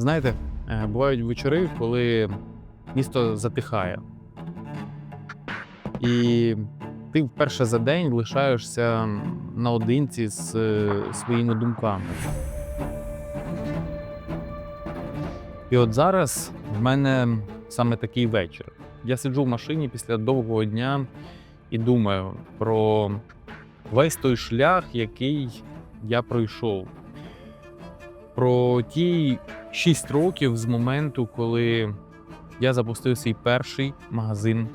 Знаєте, е, бувають вечори, коли місто затихає. І ти вперше за день лишаєшся наодинці з е, своїми думками. І от зараз в мене саме такий вечір. Я сиджу в машині після довгого дня і думаю про весь той шлях, який я пройшов. Про ті 6 років з моменту, коли я запустив свій перший магазин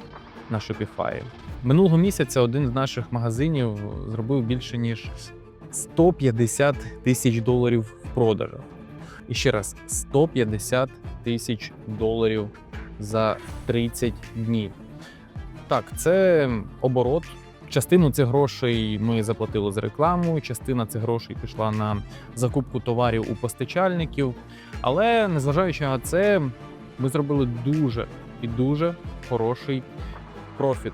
на Shopify. Минулого місяця один з наших магазинів зробив більше ніж 150 тисяч доларів в продажах. І ще раз, 150 тисяч доларів за 30 днів. Так, це оборот. Частину цих грошей ми заплатили за рекламу, частина цих грошей пішла на закупку товарів у постачальників. Але незважаючи на це, ми зробили дуже і дуже хороший профіт.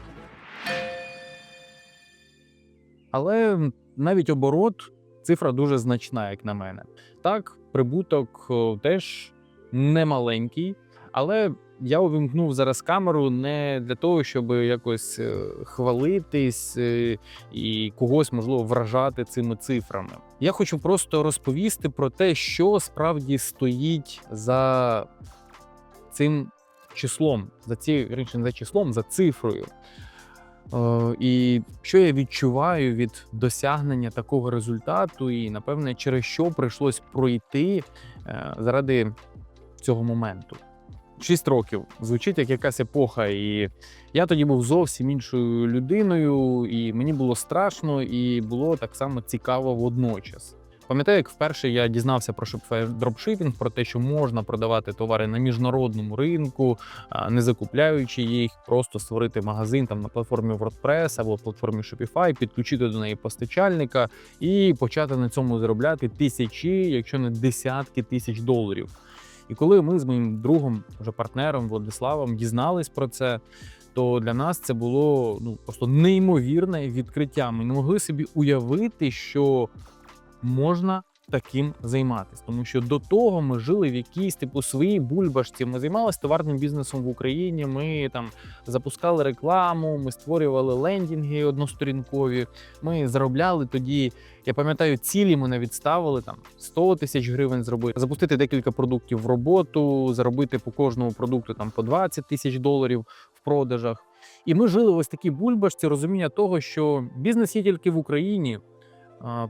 Але навіть оборот цифра дуже значна, як на мене. Так, прибуток теж немаленький, але я увімкнув зараз камеру не для того, щоб якось е, хвалитись е, і когось можливо вражати цими цифрами. Я хочу просто розповісти про те, що справді стоїть за цим числом, за вірніше, не за числом, за цифрою. Е, І що я відчуваю від досягнення такого результату, і напевне, через що прийшлось пройти заради цього моменту. Шість років звучить як якась епоха, і я тоді був зовсім іншою людиною, і мені було страшно, і було так само цікаво водночас. Пам'ятаю, як вперше я дізнався про дропшипінг, про те, що можна продавати товари на міжнародному ринку, не закупляючи їх, просто створити магазин там на платформі WordPress або платформі Shopify, підключити до неї постачальника і почати на цьому заробляти тисячі, якщо не десятки тисяч доларів. І коли ми з моїм другом, вже партнером Владиславом, дізнались про це, то для нас це було ну просто неймовірне відкриття. Ми не могли собі уявити, що можна таким займатися, тому що до того ми жили в якійсь типу своїй бульбашці. Ми займалися товарним бізнесом в Україні. Ми там запускали рекламу, ми створювали лендінги односторінкові. Ми заробляли тоді. Я пам'ятаю, цілі ми навіть ставили там 100 тисяч гривень зробити, запустити декілька продуктів в роботу, заробити по кожному продукту там по 20 тисяч доларів в продажах. І ми жили в ось такій бульбашці розуміння того, що бізнес є тільки в Україні.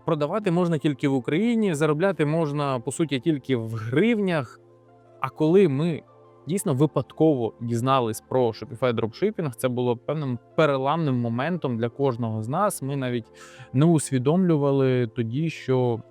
Продавати можна тільки в Україні, заробляти можна по суті тільки в гривнях. А коли ми дійсно випадково дізнались про Shopify дропшипінг, це було певним переламним моментом для кожного з нас. Ми навіть не усвідомлювали тоді, що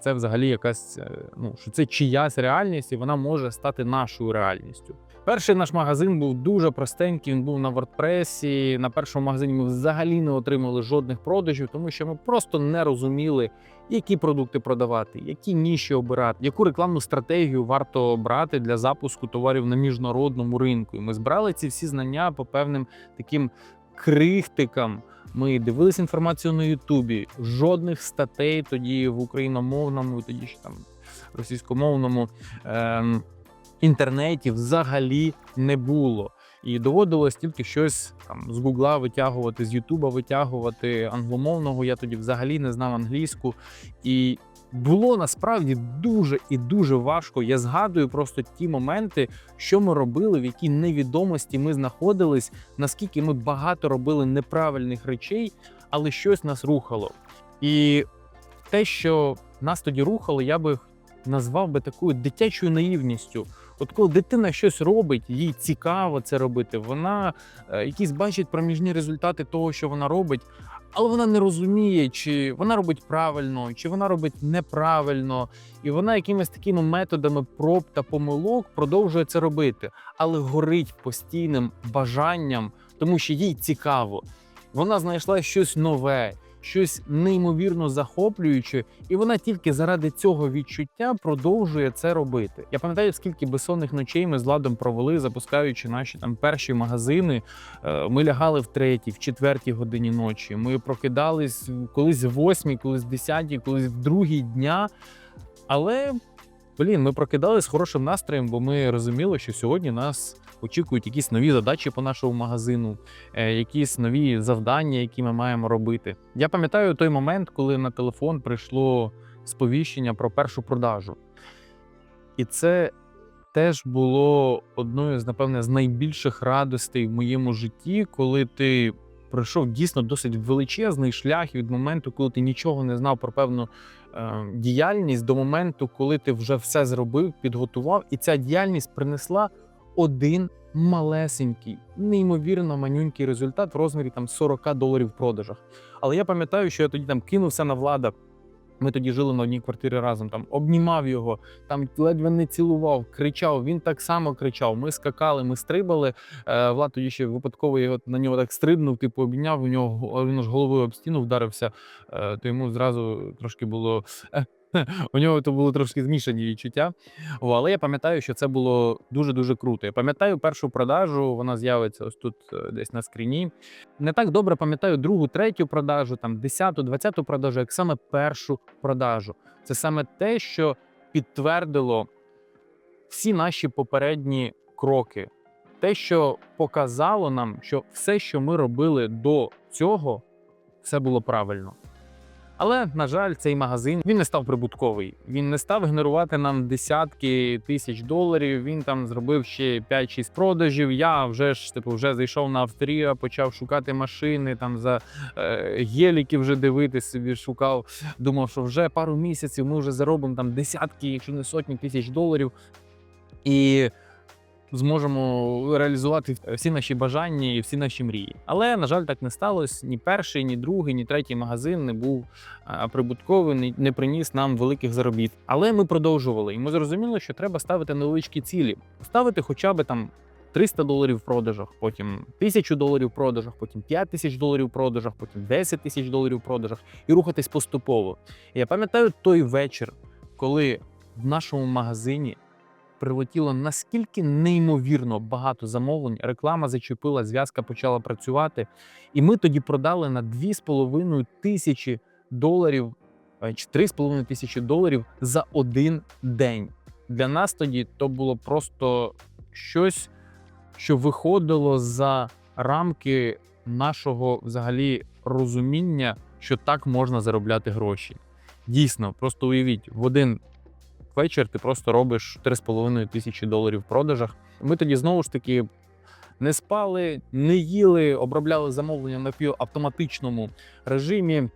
це взагалі якась е, ну що це чиясь реальність, і вона може стати нашою реальністю. Перший наш магазин був дуже простенький. Він був на WordPress. На першому магазині ми взагалі не отримали жодних продажів, тому що ми просто не розуміли, які продукти продавати, які ніші обирати, яку рекламну стратегію варто брати для запуску товарів на міжнародному ринку. І ми збирали ці всі знання по певним таким крихтикам. Ми дивились інформацію на Ютубі. Жодних статей тоді в україномовному, тоді ще там російськомовному ем, інтернеті взагалі не було. І доводилось тільки щось там з Гугла витягувати, з Ютуба витягувати англомовного. Я тоді взагалі не знав англійську. І було насправді дуже і дуже важко. Я згадую просто ті моменти, що ми робили, в якій невідомості ми знаходились, наскільки ми багато робили неправильних речей, але щось нас рухало. І те, що нас тоді рухало, я би назвав би такою дитячою наївністю. От коли дитина щось робить, їй цікаво це робити, вона е, якісь бачить проміжні результати того, що вона робить, але вона не розуміє, чи вона робить правильно, чи вона робить неправильно, і вона якимись такими методами проб та помилок продовжує це робити, але горить постійним бажанням, тому що їй цікаво. Вона знайшла щось нове, щось неймовірно захоплююче, і вона тільки заради цього відчуття продовжує це робити. Я пам'ятаю, скільки безсонних ночей ми з ладом провели, запускаючи наші там перші магазини. Е, Ми лягали в третій, в четвертій годині ночі. Ми прокидались колись в восьмій, колись в десятій, колись в другій дня. Але блін, ми прокидали з хорошим настроєм, бо ми розуміли, що сьогодні нас очікують якісь нові задачі по нашому магазину, е, якісь нові завдання, які ми маємо робити. Я пам'ятаю той момент, коли на телефон прийшло сповіщення про першу продажу. І це теж було одною з, напевне, з найбільших радостей в моєму житті, коли ти пройшов дійсно досить величезний шлях від моменту, коли ти нічого не знав про певну діяльність, до моменту, коли ти вже все зробив, підготував, і ця діяльність принесла один малесенький, неймовірно манюнький результат в розмірі там 40 доларів в продажах. Але я пам'ятаю, що я тоді там кинувся на влада. Ми тоді жили на одній квартирі разом, там обнімав його, там ледве не цілував, кричав. Він так само кричав. Ми скакали, ми стрибали. Е, Влад тоді ще випадково його на нього так стрибнув, типу обійняв. У нього він ж головою об стіну вдарився. Е, то йому зразу трошки було. У нього то були трошки змішані відчуття. О, але я пам'ятаю, що це було дуже дуже круто. Я пам'ятаю першу продажу, вона з'явиться ось тут е, десь на скріні. Не так добре пам'ятаю другу, третю продажу, там десяту, двадцяту продажу, як саме першу продажу. Це саме те, що підтвердило всі наші попередні кроки. Те, що показало нам, що все, що ми робили до цього, все було правильно. Але, на жаль, цей магазин він не став прибутковий. Він не став генерувати нам десятки тисяч доларів. Він там зробив ще 5-6 продажів. Я вже ж типу вже зайшов на авторія, почав шукати машини, там за е, геліки вже дивитись собі шукав. Думав, що вже пару місяців ми вже заробимо там десятки, якщо не сотні тисяч доларів. І зможемо реалізувати всі наші бажання і всі наші мрії. Але на жаль, так не сталося. Ні перший, ні другий, ні третій магазин не був прибутковий, не- приніс нам великих заробітків. Але ми продовжували, і ми зрозуміли, що треба ставити невеличкі цілі, ставити хоча б там. 300 доларів в продажах, потім 1000 доларів в продажах, потім 5 тисяч доларів в продажах, потім 10 тисяч доларів в продажах і рухатись поступово. Я пам'ятаю той вечір, коли в нашому магазині прилетіло наскільки неймовірно багато замовлень, реклама зачепила, зв'язка почала працювати. І ми тоді продали на 2,5 тисячі доларів е, чи 3,5 тисячі доларів за один день. Для нас тоді то було просто щось, що виходило за рамки нашого взагалі розуміння, що так можна заробляти гроші. Дійсно, просто уявіть, в один вечір ти просто робиш 3,5 тисячі доларів в продажах. Ми тоді знову ж таки не спали, не їли, обробляли замовлення на півавтоматичному режимі.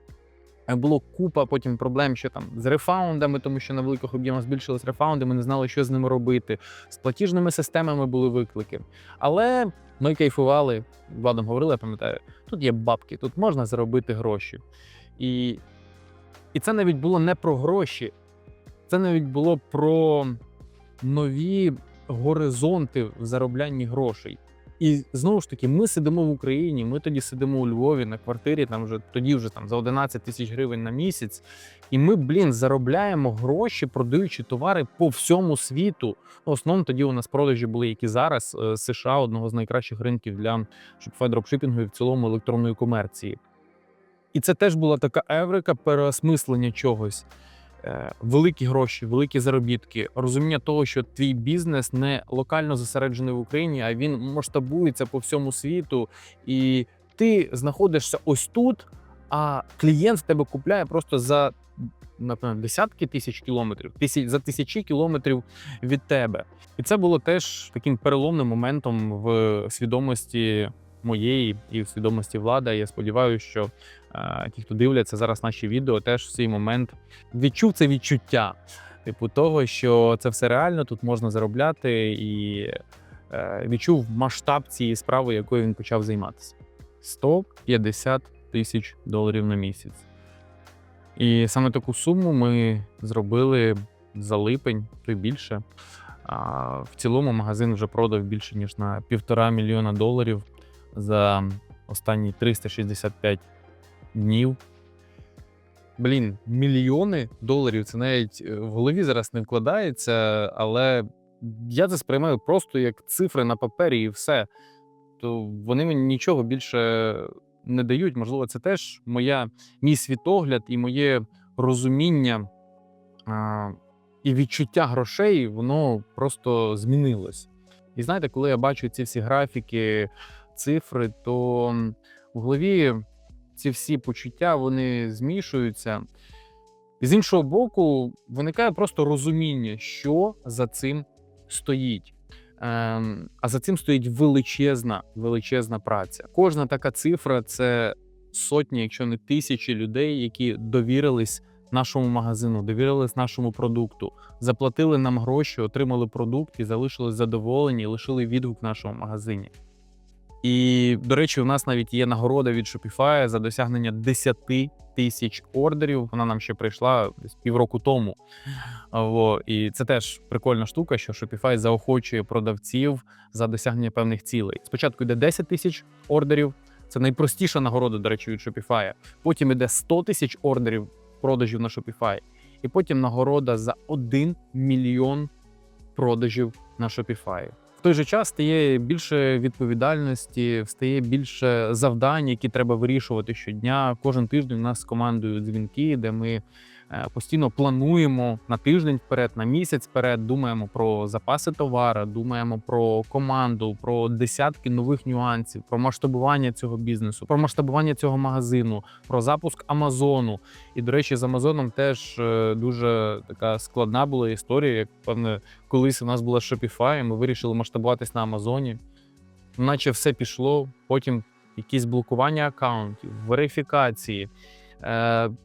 Було купа потім проблем ще там з рефаундами, тому що на великих об'ємах збільшились рефаунди, ми не знали, що з ними робити. З платіжними системами були виклики. Але ми кайфували, владом говорили, я пам'ятаю, тут є бабки, тут можна заробити гроші. І, і це навіть було не про гроші, це навіть було про нові горизонти в зароблянні грошей. І знову ж таки, ми сидимо в Україні. Ми тоді сидимо у Львові на квартирі, там вже тоді вже там за 11 тисяч гривень на місяць. І ми, блін, заробляємо гроші, продаючи товари по всьому світу. Ну, В основному тоді у нас продажі були, які зараз е, США, одного з найкращих ринків для дропшипінгу і в цілому електронної комерції. І це теж була така еврика переосмислення чогось. Е, Великі гроші, великі заробітки, розуміння того, що твій бізнес не локально зосереджений в Україні, а він масштабується по всьому світу, і ти знаходишся ось тут, а клієнт в тебе купляє просто за напевно десятки тисяч кілометрів, тисяч за тисячі кілометрів від тебе. І це було теж таким переломним моментом в свідомості моєї і в свідомості влади. Я сподіваюся, що ті, хто дивляться зараз наші відео, теж в цей момент відчув це відчуття, типу того, що це все реально, тут можна заробляти, і е, відчув масштаб цієї справи, якою він почав займатися. 150 тисяч доларів на місяць. І саме таку суму ми зробили за липень, то й більше. В цілому магазин вже продав більше ніж на півтора мільйона доларів за останні 365 днів. Блін, мільйони доларів це навіть е, в голові зараз не вкладається, але я це сприймаю просто як цифри на папері і все. То вони мені нічого більше не дають. Можливо, це теж моя, мій світогляд і моє розуміння а, і відчуття грошей воно просто змінилось. І знаєте, коли я бачу ці всі графіки, цифри, то в голові ці всі почуття вони змішуються. І з іншого боку, виникає просто розуміння, що за цим стоїть. Ем, а за цим стоїть величезна, величезна праця. Кожна така цифра це сотні, якщо не тисячі людей, які довірились нашому магазину, довірились нашому продукту, заплатили нам гроші, отримали продукт і залишились задоволені, лишили відгук в нашому магазині. І, до речі, у нас навіть є нагорода від Shopify за досягнення 10 тисяч ордерів. Вона нам ще прийшла десь півроку тому. Во, і це теж прикольна штука, що Shopify заохочує продавців за досягнення певних цілей. Спочатку йде 10 тисяч ордерів. Це найпростіша нагорода, до речі, від Shopify. Потім іде 100 тисяч ордерів продажів на Shopify. І потім нагорода за 1 мільйон продажів на Shopify. Той же час стає більше відповідальності, стає більше завдань, які треба вирішувати щодня. Кожен тиждень у нас з командою дзвінки, де ми постійно плануємо на тиждень вперед, на місяць вперед. Думаємо про запаси товара, думаємо про команду, про десятки нових нюансів, про масштабування цього бізнесу, про масштабування цього магазину, про запуск Амазону. І до речі, з Амазоном теж е, дуже така складна була історія. Як певне, колись у нас була Shopify, ми вирішили масштабуватись на Амазоні. Наче все пішло, потім якісь блокування аккаунтів, верифікації, е,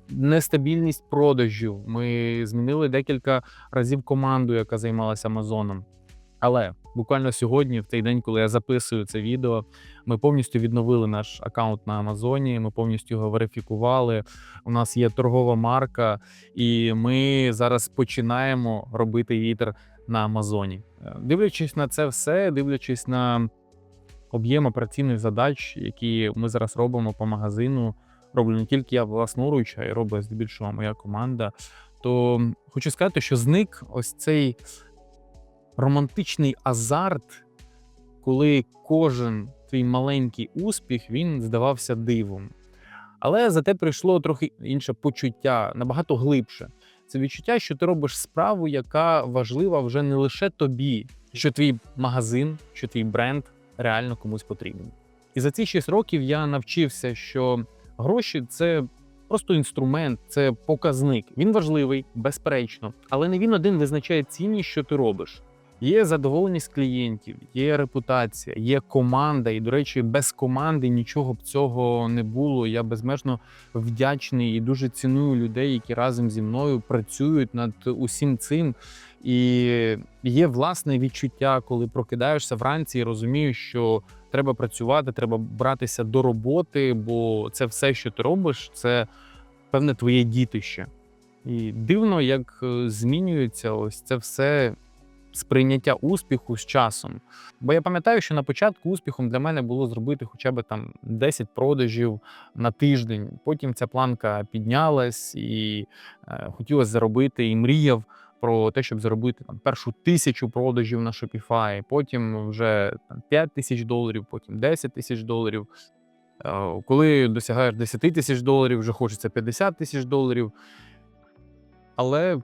нестабільність продажів. Ми змінили декілька разів команду, яка займалася Амазоном. Але буквально сьогодні, в той день, коли я записую це відео, ми повністю відновили наш аккаунт на Амазоні. Ми повністю його верифікували. У нас є торгова марка, і ми зараз починаємо робити вітер на Амазоні. Е, Дивлячись на це все, дивлячись на об'єм операційних задач, які ми зараз робимо по магазину, роблю не тільки я власноруч, а й робить здебільшого моя команда. То хочу сказати, що зник ось цей романтичний азарт, коли кожен твій маленький успіх він здавався дивом. Але зате прийшло трохи інше почуття, набагато глибше. Це відчуття, що ти робиш справу, яка важлива вже не лише тобі, що твій магазин, що твій бренд реально комусь потрібен. І за ці 6 років я навчився, що гроші це просто інструмент, це показник. Він важливий, безперечно, але не він один визначає цінність, що ти робиш. Є задоволеність клієнтів, є репутація, є команда. І, до речі, без команди нічого б цього не було. Я безмежно вдячний і дуже ціную людей, які разом зі мною працюють над усім цим. І є власне відчуття, коли прокидаєшся вранці і розумієш, що треба працювати, треба братися до роботи, бо це все, що ти робиш, це певне твоє дітище. І дивно, як е, змінюється ось це все сприйняття успіху з часом. Бо я пам'ятаю, що на початку успіхом для мене було зробити хоча б там 10 продажів на тиждень. Потім ця планка піднялась і е, хотілося заробити, і мріяв про те, щоб заробити там першу тисячу продажів на Shopify, потім вже там, 5 тисяч доларів, потім 10 тисяч доларів. Е, Коли досягаєш 10 тисяч доларів, вже хочеться 50 тисяч доларів. Але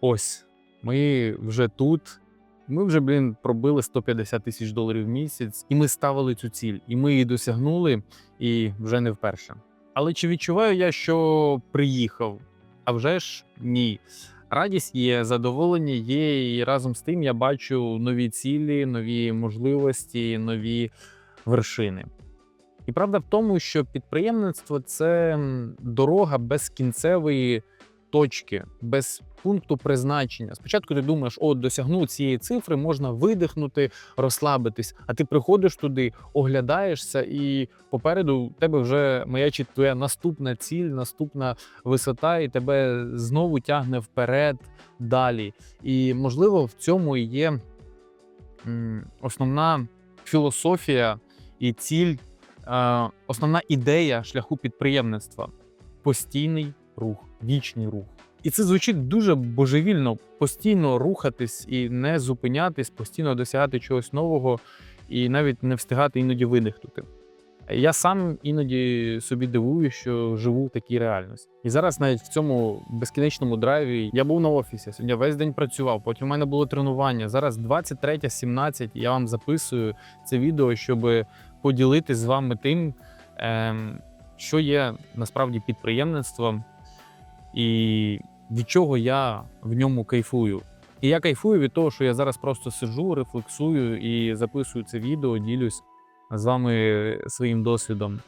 ось ми вже тут. Ми вже, блін, пробили 150 тисяч доларів в місяць, і ми ставили цю ціль, і ми її досягнули, і вже не вперше. Але чи відчуваю я, що приїхав? А вже ж ні. Радість є, задоволення є, і разом з тим я бачу нові цілі, нові можливості, нові вершини. І правда в тому, що підприємництво це дорога без кінцевої точки, без пункту призначення. Спочатку ти думаєш, от досягнув цієї цифри, можна видихнути, розслабитись. А ти приходиш туди, оглядаєшся, і попереду в тебе вже маячить твоя наступна ціль, наступна висота, і тебе знову тягне вперед далі. І можливо в цьому і є основна філософія і ціль, е, основна ідея шляху підприємництва постійний рух, вічний рух. І це звучить дуже божевільно постійно рухатись і не зупинятись, постійно досягати чогось нового і навіть не встигати іноді видихнути. Я сам іноді собі дивую, що живу в такій реальності. І зараз навіть в цьому безкінечному драйві я був на офісі. Сьогодні весь день працював. Потім у мене було тренування. Зараз 23.17, Я вам записую це відео, щоб поділитись з вами тим, ем, що є насправді підприємництвом, і від чого я в ньому кайфую. І я кайфую від того, що я зараз просто сиджу, рефлексую і записую це відео, ділюсь з вами своїм досвідом.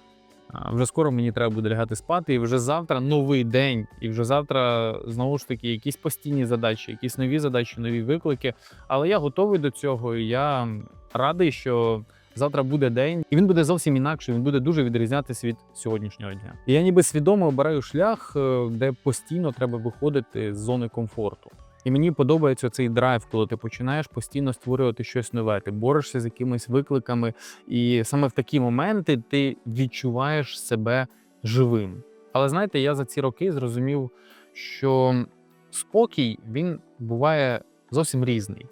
Вже скоро мені треба буде лягати спати, і вже завтра новий день, і вже завтра знову ж таки якісь постійні задачі, якісь нові задачі, нові виклики. Але я готовий до цього. і Я радий, що завтра буде день, і він буде зовсім інакший. Він буде дуже відрізнятися від сьогоднішнього дня. І я ніби свідомо обираю шлях, е, де постійно треба виходити з зони комфорту. І мені подобається цей драйв, коли ти починаєш постійно створювати щось нове. Ти борешся з якимись викликами, і саме в такі моменти ти відчуваєш себе живим. Але знаєте, я за ці роки зрозумів, що спокій він буває зовсім різний.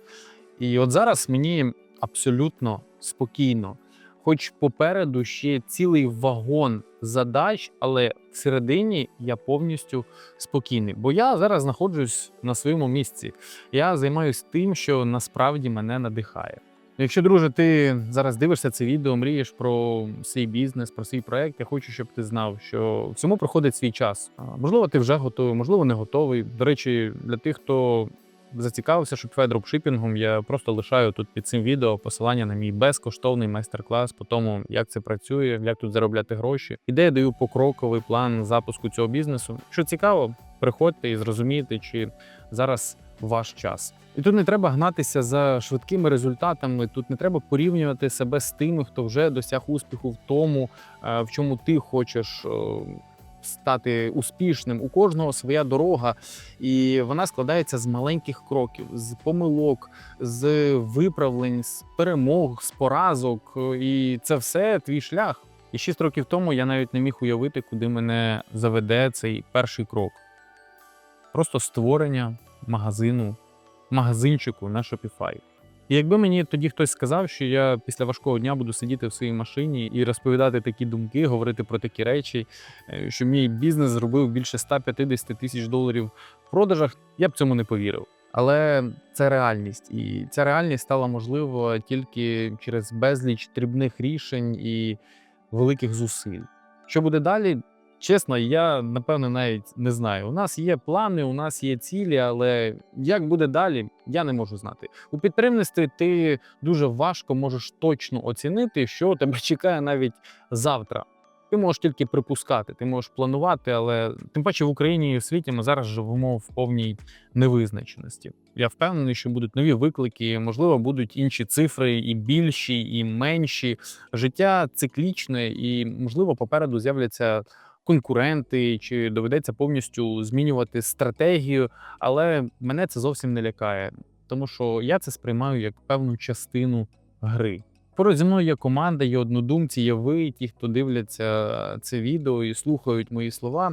І от зараз мені абсолютно спокійно, хоч попереду ще цілий вагон задач, але всередині я повністю спокійний. Бо я зараз знаходжусь на своєму місці. Я займаюся тим, що насправді мене надихає. Якщо, друже, ти зараз дивишся це відео, мрієш про свій бізнес, про свій проект, я хочу, щоб ти знав, що всьому проходить свій час. Можливо, ти вже готовий, можливо, не готовий. До речі, для тих, хто зацікавився Shopify дропшипінгом, я просто лишаю тут під цим відео посилання на мій безкоштовний майстер-клас по тому, як це працює, як тут заробляти гроші. І де я даю покроковий план запуску цього бізнесу. Що цікаво, приходьте і зрозумієте, чи зараз ваш час. І тут не треба гнатися за швидкими результатами. Тут не треба порівнювати себе з тими, хто вже досяг успіху в тому, е, в чому ти хочеш. Стати успішним у кожного своя дорога, і вона складається з маленьких кроків, з помилок, з виправлень, з перемог, з поразок. І це все твій шлях. І шість років тому я навіть не міг уявити, куди мене заведе цей перший крок. Просто створення магазину, магазинчику на Shopify. І якби мені тоді хтось сказав, що я після важкого дня буду сидіти в своїй машині і розповідати такі думки, говорити про такі речі, е, що мій бізнес зробив більше 150 тисяч доларів в продажах, я б цьому не повірив. Але це реальність, і ця реальність стала можлива тільки через безліч дрібних рішень і великих зусиль. Що буде далі? Чесно, я напевно навіть не знаю. У нас є плани, у нас є цілі, але як буде далі, я не можу знати. У підприємництві ти дуже важко можеш точно оцінити, що тебе чекає навіть завтра. Ти можеш тільки припускати, ти можеш планувати, але тим паче в Україні і в світі ми зараз живемо в повній невизначеності. Я впевнений, що будуть нові виклики, можливо, будуть інші цифри, і більші, і менші. Життя циклічне, і можливо, попереду з'являться конкуренти, чи доведеться повністю змінювати стратегію. Але мене це зовсім не лякає, тому що я це сприймаю як певну частину гри. Поруч зі мною є команда, є однодумці, є ви, ті, хто дивляться це відео і слухають мої слова.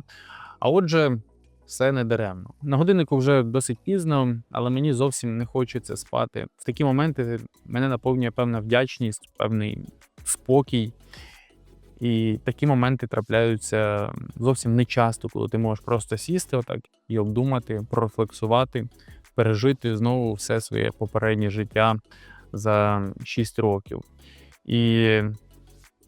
А отже, все не даремно. На годиннику вже досить пізно, але мені зовсім не хочеться спати. В такі моменти мене наповнює певна вдячність, певний спокій. І такі моменти трапляються зовсім не часто, коли ти можеш просто сісти отак і обдумати, прорефлексувати, пережити знову все своє попереднє життя за 6 років. І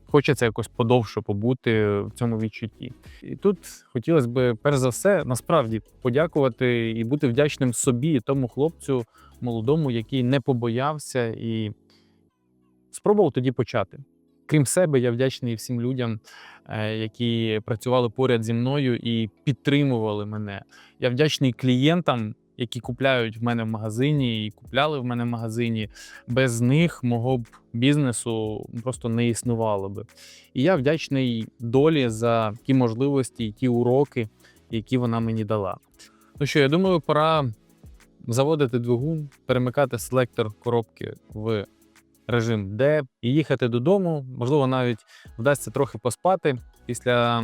хочеться якось подовше побути в цьому відчутті. І тут хотілося б, перш за все, насправді подякувати і бути вдячним собі, тому хлопцю молодому, який не побоявся і спробував тоді почати. Крім себе, я вдячний всім людям, е, які працювали поряд зі мною і підтримували мене. Я вдячний клієнтам, які купляють в мене в магазині і купляли в мене в магазині. Без них мого б бізнесу просто не існувало би. І я вдячний долі за ті можливості ті уроки, які вона мені дала. Ну що, я думаю, пора заводити двигун, перемикати селектор коробки в режим де їхати додому. Можливо, навіть вдасться трохи поспати після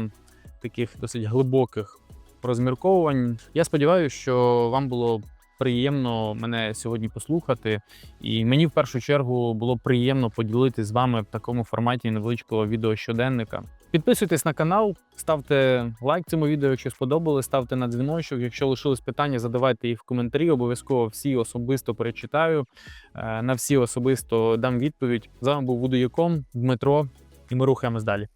таких досить глибоких розмірковувань. Я сподіваюся, що вам було приємно мене сьогодні послухати. І мені в першу чергу було приємно поділитися з вами в такому форматі невеличкого відео щоденника. Підписуйтесь на канал, ставте лайк цьому відео, якщо сподобалось, ставте на дзвіночок. Якщо лишились питання, задавайте їх в коментарі. Обов'язково всі особисто перечитаю. Е, На всі особисто дам відповідь. З вами був Вудояком, Дмитро, і ми рухаємось далі.